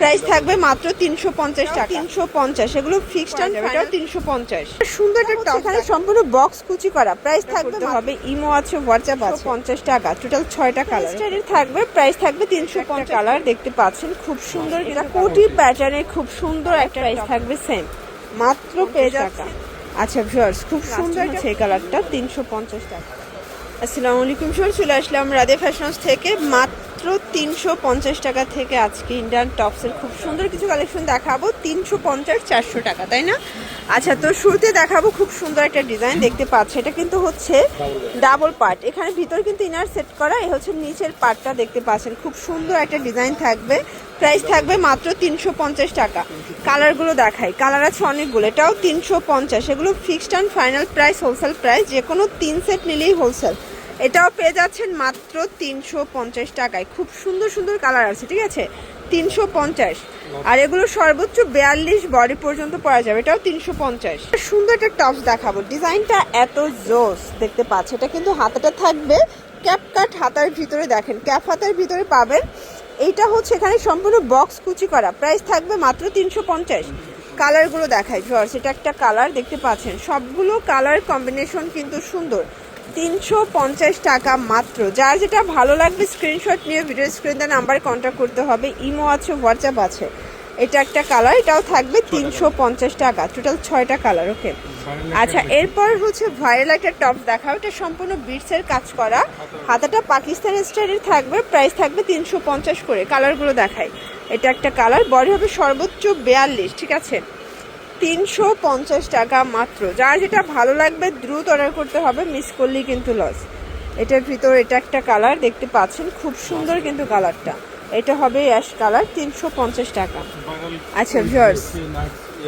Price থাকবে মাত্র তিনশো পঞ্চাশ টাকা। তিনশো পঞ্চাশ এগুলো ফিক্সড অ্যান্ড এটাও তিনশো পঞ্চাশ। সুন্দর একটা এখানে সম্পূর্ণ বক্স কুচি করা। প্রাইস থাকবে হবে। ইমো আছে হোয়াটসঅ্যাপ আছে। পঞ্চাশ। টাকা টোটাল ছয়টা কালার থাকবে প্রাইস থাকবে তিনশো পঞ্চাশ কালার দেখতে পাচ্ছেন খুব সুন্দর এটা কোটি প্যাটার্নের খুব সুন্দর একটা প্রাইস থাকবে সেম মাত্র পেয়ে টাকা। আচ্ছা ভিউয়ার্স খুব সুন্দর সেই কালারটা তিনশো পঞ্চাশ টাকা। আসসালামু আলাইকুম স্যার চলে আসলাম রাধে ফ্যাশনস থেকে। মাত্র তিনশো পঞ্চাশ টাকা থেকে আজকে ইন্ডিয়ান টপসের খুব সুন্দর কিছু কালেকশন দেখাবো। তিনশো পঞ্চাশ, চারশো টাকা, তাই না? আচ্ছা তো শুরুতে দেখাবো খুব সুন্দর একটা ডিজাইন দেখতে পাচ্ছি। এটা কিন্তু হচ্ছে ডাবল পার্ট এখানে ভিতর কিন্তু ইনার সেট করা, এই হচ্ছে নিচের পার্টটা দেখতে পাচ্ছেন। খুব সুন্দর একটা ডিজাইন থাকবে। প্রাইস থাকবে মাত্র তিনশো পঞ্চাশ টাকা। কালারগুলো দেখাই। কালার আছে অনেকগুলো। এটাও তিনশো পঞ্চাশ। এগুলো fixed and final price wholesale price যে কোনো তিন সেট নিলেই হোলসেল এটাও পেয়ে যাচ্ছেন মাত্র তিনশো পঞ্চাশ টাকায়। খুব সুন্দর সুন্দর কালার আছে, ঠিক আছে? তিনশো পঞ্চাশ। আর এগুলো সর্বোচ্চ বিয়াল্লিশ বডি পর্যন্ত পরা যাবে, এটাও তিনশো পঞ্চাশ। সুন্দর একটা টপস দেখাবো। ডিজাইনটা এত জোস, দেখতে পাচ্ছে? এটা কিন্তু হাতাটা থাকবে ক্যাপ কাট হাতার ভিতরে দেখেন, ক্যাপ হাতার ভিতরে পাবেন। এইটা হচ্ছে এখানে সম্পূর্ণ বক্স কুচি করা, প্রাইস থাকবে মাত্র তিনশো পঞ্চাশ। কালারগুলো দেখায় জর্স এটা একটা কালার, দেখতে পাচ্ছেন? সবগুলো কালার কম্বিনেশন কিন্তু সুন্দর। তিনশো পঞ্চাশ টাকা মাত্র। যার যেটা ভালো লাগবে স্ক্রিনশট নিয়ে ভিডিও স্ক্রিনে নাম্বারে কন্ট্যাক্ট করতে হবে। ইমো আছে হোয়াটসঅ্যাপ আছে। এটা একটা কালার এটাও থাকবে তিনশো পঞ্চাশ টাকা। টোটাল ছয়টা কালার ওকে আচ্ছা এরপর হচ্ছে ভাইরাল একটা টপ দেখাও। এটা সম্পূর্ণ বিটসের কাজ করা। হাতাটা। পাকিস্তান স্টাইলের থাকবে প্রাইস থাকবে তিনশো পঞ্চাশ করে। কালারগুলো দেখাই। এটা একটা কালার বডি হবে সর্বোচ্চ বেয়াল্লিশ ঠিক আছে? তিনশো পঞ্চাশ টাকা মাত্র। যার যেটা ভালো লাগবে, দ্রুত অর্ডার করতে হবে মিস করলেই কিন্তু লস এটার ভিতর এটা একটা কালার দেখতে পাচ্ছেন, খুব সুন্দর কিন্তু কালারটা এটা হবে অ্যাশ কালার তিনশো পঞ্চাশ টাকা। আচ্ছা ভিউয়ার্স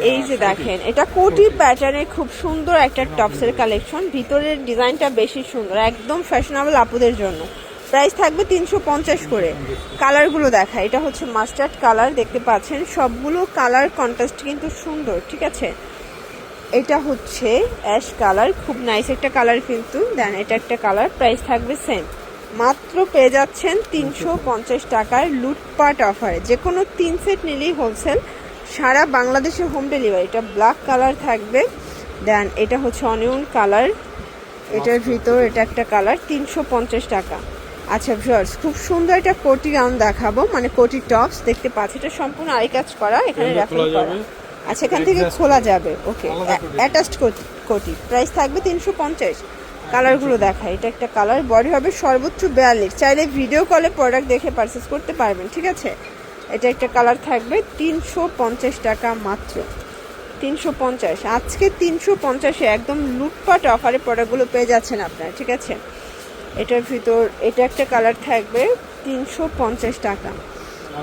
এই যে দেখেন, এটা কোটি প্যাটার্নের খুব সুন্দর একটা টপসের কালেকশন ভিতরের ডিজাইনটা বেশি সুন্দর, একদম ফ্যাশনেবল আপুদের জন্য। প্রাইস থাকবে তিনশো পঞ্চাশ করে। কালারগুলো দেখা, এটা হচ্ছে মাস্টার্ড কালার, দেখতে পাচ্ছেন। সবগুলো কালার কন্ট্রাস্ট কিন্তু সুন্দর, ঠিক আছে? এটা হচ্ছে অ্যাশ কালার, খুব নাইস একটা কালার কিন্তু। দেন এটা একটা কালার, প্রাইস থাকবে সেম মাত্র পেয়ে যাচ্ছেন তিনশো পঞ্চাশ টাকার লুটপাট অফারে। যে কোনো তিন সেট নিলেই হোলসেল সারা বাংলাদেশে হোম ডেলিভারি এটা ব্ল্যাক কালার থাকবে। দেন এটা হচ্ছে অনিয়ন কালার, এটার ভিতর এটা একটা কালার, তিনশো পঞ্চাশ টাকা। আচ্ছা ভিউয়ার্স খুব সুন্দর একটা কোটি গাউন দেখাবো মানে কোটি টপস দেখতে পাচ্ছি। এটা সম্পূর্ণ আই কাজ করা এখানে র্যাপিং করা। যাবে? আচ্ছা এখান থেকে খোলা যাবে ওকে। অ্যাটাচড কোটি। প্রাইস থাকবে তিনশো পঞ্চাশ। কালারগুলো দেখা এটা একটা কালার বডি হবে সর্বোচ্চ বিয়াল্লিশ। চাইলে ভিডিও কলে প্রোডাক্ট দেখে পারচেস করতে পারবেন ঠিক আছে? এটা একটা কালার থাকবে তিনশো পঞ্চাশ টাকা মাত্র। তিনশো পঞ্চাশ। আজকে তিনশো পঞ্চাশে একদম লুটপাট অফারে প্রোডাক্টগুলো পেয়ে যাচ্ছেন আপনারা ঠিক আছে? এটার ভিতর, এটা একটা কালার থাকবে তিনশো পঞ্চাশ টাকা।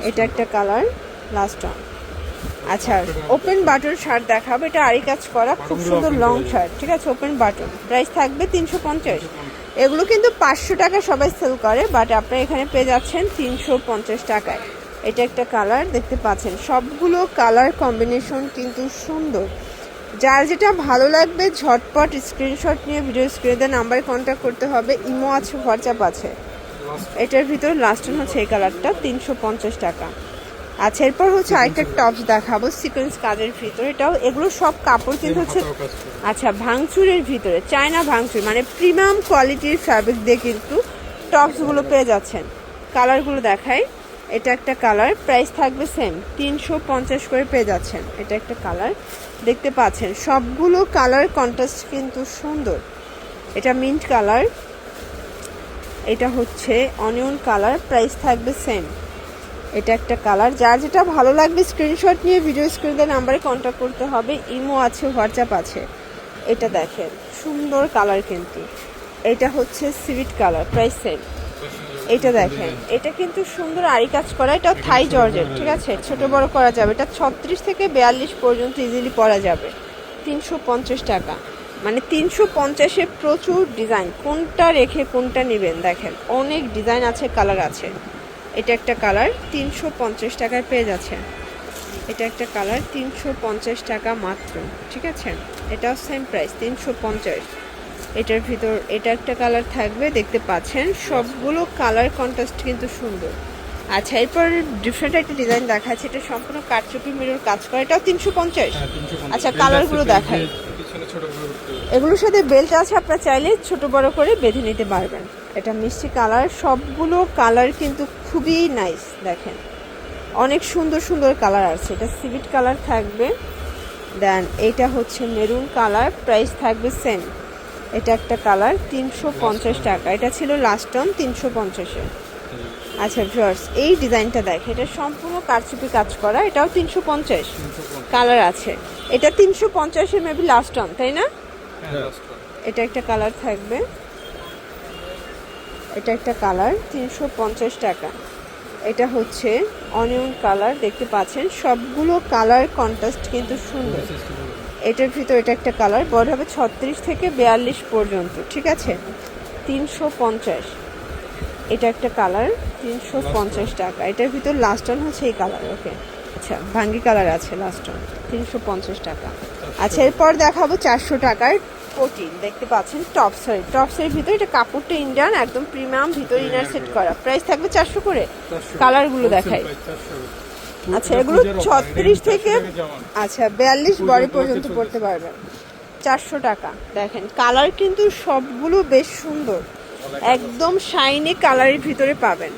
এটা একটা কালার লাস্ট ওয়ান আচ্ছা ওপেন বাটন শার্ট দেখাবো। এটা আরি কাজ করা খুব সুন্দর লং শার্ট ঠিক আছে? ওপেন বাটন প্রাইস থাকবে তিনশো পঞ্চাশ। এগুলো কিন্তু পাঁচশো টাকা সবাই সেল করে বাট আপনারা এখানে পেয়ে যাচ্ছেন তিনশো পঞ্চাশ টাকায়। এটা একটা কালার দেখতে পাচ্ছেন। সবগুলো কালার কম্বিনেশন কিন্তু সুন্দর। যার যেটা ভালো লাগবে ঝটপট স্ক্রিনশট নিয়ে ভিডিও স্ক্রিনে নাম্বারে কন্ট্যাক্ট করতে হবে। ইমো আছে হোয়াটসঅ্যাপ আছে। এটার ভিতর লাস্ট হচ্ছে এই কালারটা তিনশো পঞ্চাশ টাকা। আচ্ছা এরপর হচ্ছে আরেকটা টপস দেখাবো সিকোয়েন্স কাজের ভিতরে। এটাও এগুলো সব কাপড় কিন্তু হচ্ছে আচ্ছা ভাঙচুরের ভিতরে চায়না ভাঙচুর মানে প্রিমিয়াম কোয়ালিটির ফ্যাব্রিক দিয়ে কিন্তু টপসগুলো পেয়ে যাচ্ছেন। কালারগুলো দেখাই। এটা একটা কালার প্রাইস থাকবে সেম তিনশো পঞ্চাশ করে পেয়ে যাচ্ছেন। এটা একটা কালার দেখতে পাচ্ছেন। সবগুলো কালার কন্ট্রাস্ট কিন্তু সুন্দর। এটা মিন্ট কালার এটা হচ্ছে অনিয়ন কালার প্রাইস থাকবে সেম এটা একটা কালার যার যেটা ভালো লাগবে স্ক্রিনশট নিয়ে ভিডিও স্ক্রিনে নাম্বারে কন্ট্যাক্ট করতে হবে ইমো আছে হোয়াটসঅ্যাপ আছে। এটা দেখেন, সুন্দর কালার কিন্তু। এটা হচ্ছে সিভিট কালার প্রাইস সেম এটা দেখেন, এটা কিন্তু সুন্দর আরি কাজ করা এটা থাই জর্জেট, ঠিক আছে? ছোট বড় করা যাবে, এটা ছত্রিশ থেকে বিয়াল্লিশ পর্যন্ত ইজিলি পরা যাবে, তিনশো পঞ্চাশ টাকা। মানে তিনশো পঞ্চাশে প্রচুর ডিজাইন, কোনটা রেখে কোনটা নেবেন দেখেন, অনেক ডিজাইন আছে, কালার আছে। এটা একটা কালার, তিনশো পঞ্চাশ টাকায় পেয়ে যাচ্ছে এটা একটা কালার, তিনশো পঞ্চাশ টাকা মাত্র, ঠিক আছে? এটাও সেম প্রাইস তিনশো পঞ্চাশ। এটার ভিতর এটা একটা কালার থাকবে দেখতে পাচ্ছেন। সবগুলো কালার কন্ট্রাস্ট কিন্তু সুন্দর। আচ্ছা এরপর ডিফারেন্ট একটা ডিজাইন দেখাচ্ছে। এটা সম্পূর্ণ কারচুপি মিরর কাজ করা। এটাও তিনশো পঞ্চাশ। হ্যাঁ, 350 আচ্ছা, কালারগুলো হবে। এগুলোর সাথে বেল্ট আছে আপনারা চাইলে ছোট বড় করে বেঁধে নিতে পারবেন। এটা মিষ্টি কালার সবগুলো কালার কিন্তু খুবই নাইস দেখেন। অনেক সুন্দর সুন্দর কালার আছে। এটা সিভিট কালার থাকবে। দেন এটা হচ্ছে মেরুন কালার প্রাইস থাকবে সেম এটা একটা কালার তিনশো পঞ্চাশ টাকা। এটা ছিল লাস্ট টন তিনশো পঞ্চাশে আচ্ছা ভিউয়ার্স এই ডিজাইনটা দেখ এটা সম্পূর্ণ কারচুপি কাজ করা এটাও তিনশো পঞ্চাশ। কালার আছে। এটা তিনশো পঞ্চাশে মেবি লাস্ট টন তাই না? হ্যাঁ। এটা একটা কালার থাকবে। এটা একটা কালার তিনশো পঞ্চাশ টাকা। এটা হচ্ছে অনিয়ন কালার দেখতে পাচ্ছেন। সবগুলো কালার কন্ট্রাস্ট কিন্তু সুন্দর। এটার ভিতর এটা একটা কালার বড় হবে ছত্রিশ থেকে বিয়াল্লিশ পর্যন্ত ঠিক আছে? তিনশো পঞ্চাশ। এটা একটা কালার তিনশো পঞ্চাশ টাকা। এটার ভিতর লাস্ট অন হচ্ছে এই কালার ওকে আচ্ছা ভাঙ্গি কালার আছে লাস্ট অন তিনশো পঞ্চাশ টাকা। আচ্ছা এরপর দেখাবো চারশো টাকার কোটিন দেখতে পাচ্ছেন টপ সরি টপসের ভিতরে এটা কাপড়টা ইন্ডিয়ান একদম প্রিমিয়াম ভিতর ইনার সেট করা। প্রাইস থাকবে চারশো করে? কালারগুলো 400 আচ্ছা এগুলো ছত্রিশ থেকে 400 টাকা জামা। আচ্ছা বিয়াল্লিশ বডি পর্যন্ত। পড়তে পারবেন। চারশো টাকা। দেখেন, কালার কিন্তু সবগুলো বেশ সুন্দর। একদম শাইনি কালারের ভিতরে পাবেন।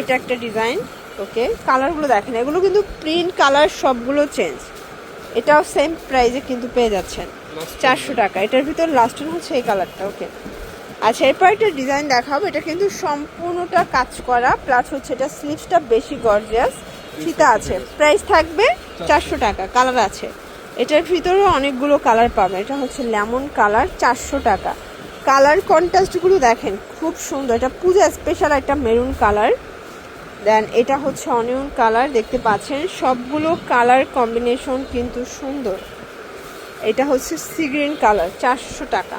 এটা একটা ডিজাইন, ওকে? কালারগুলো দেখেন, এগুলো কিন্তু প্রিন্ট কালার সবগুলো চেঞ্জ। এটাও সেম প্রাইজে কিন্তু পেয়ে যাচ্ছেন। চারশো টাকা। এটার ভিতর লাস্ট হচ্ছে এই কালারটা, ওকে? আচ্ছা এরপর একটা ডিজাইন দেখাবো। এটা কিন্তু সম্পূর্ণটা কাজ করা প্লাস হচ্ছে এটা স্লিভসটা বেশি গর্জিয়াস ফিতা আছে। প্রাইস থাকবে চারশো টাকা কালার আছে। এটার ভিতরেও অনেকগুলো কালার পাবে। এটা হচ্ছে লেমন কালার চারশো টাকা। কালার কন্ট্রাস্টগুলো দেখেন, খুব সুন্দর। এটা পূজা স্পেশাল একটা মেরুন কালার দেন এটা হচ্ছে অনিয়ন কালার দেখতে পাচ্ছেন? সবগুলো কালার কম্বিনেশন কিন্তু সুন্দর। এটা হচ্ছে সি গ্রিন কালার চারশো টাকা।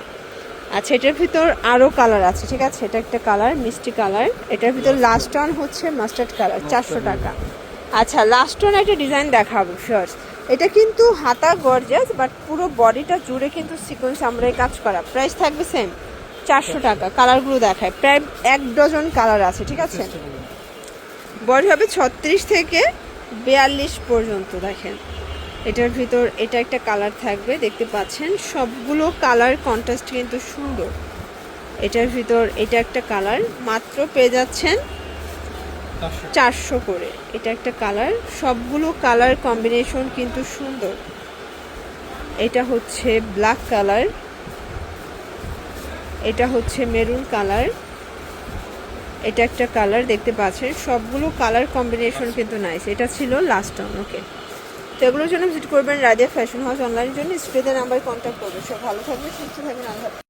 আচ্ছা এটার ভিতর আরও কালার আছে, ঠিক আছে? এটা একটা কালার মিষ্টি কালার এটার ভিতর লাস্ট ওয়ান হচ্ছে মাস্টার্ড কালার চারশো টাকা। আচ্ছা লাস্ট ওয়ান একটা ডিজাইন দেখাবো ফার্স্ট এটা কিন্তু হাতা গর্জাস বাট পুরো বডিটা জুড়ে কিন্তু সিকোয়েন্স আমরা কাজ করা। প্রাইস থাকবে সেম চারশো টাকা। কালারগুলো দেখায়। প্রায় এক ডজন কালার আছে ঠিক আছে? বডি হবে ছত্রিশ থেকে বিয়াল্লিশ পর্যন্ত দেখেন। এটার ভিতর এটা একটা কালার থাকবে দেখতে পাচ্ছেন? সবগুলো কালার কন্ট্রাস্ট কিন্তু সুন্দর। এটার ভিতর এটা একটা কালার মাত্র পেয়ে যাচ্ছেন 400 চারশো। করে। এটা একটা কালার। সবগুলো কালার কম্বিনেশন কিন্তু সুন্দর। এটা হচ্ছে ব্ল্যাক কালার। এটা হচ্ছে মেরুন কালার। এটা একটা কালার দেখতে পাচ্ছেন। সবগুলো কালার কম্বিনেশন কিন্তু নাইস এটা ছিল লাস্ট অন ওকে তো এগুলোর জন্য ভিজিট করবেন রাজিয়া ফ্যাশন হাউস অনলাইনের জন্য। স্ক্রিনের নাম্বার কন্ট্যাক্ট করবেন। সব ভালো থাকবে সুস্থ থাকবেন, আল্লাহ।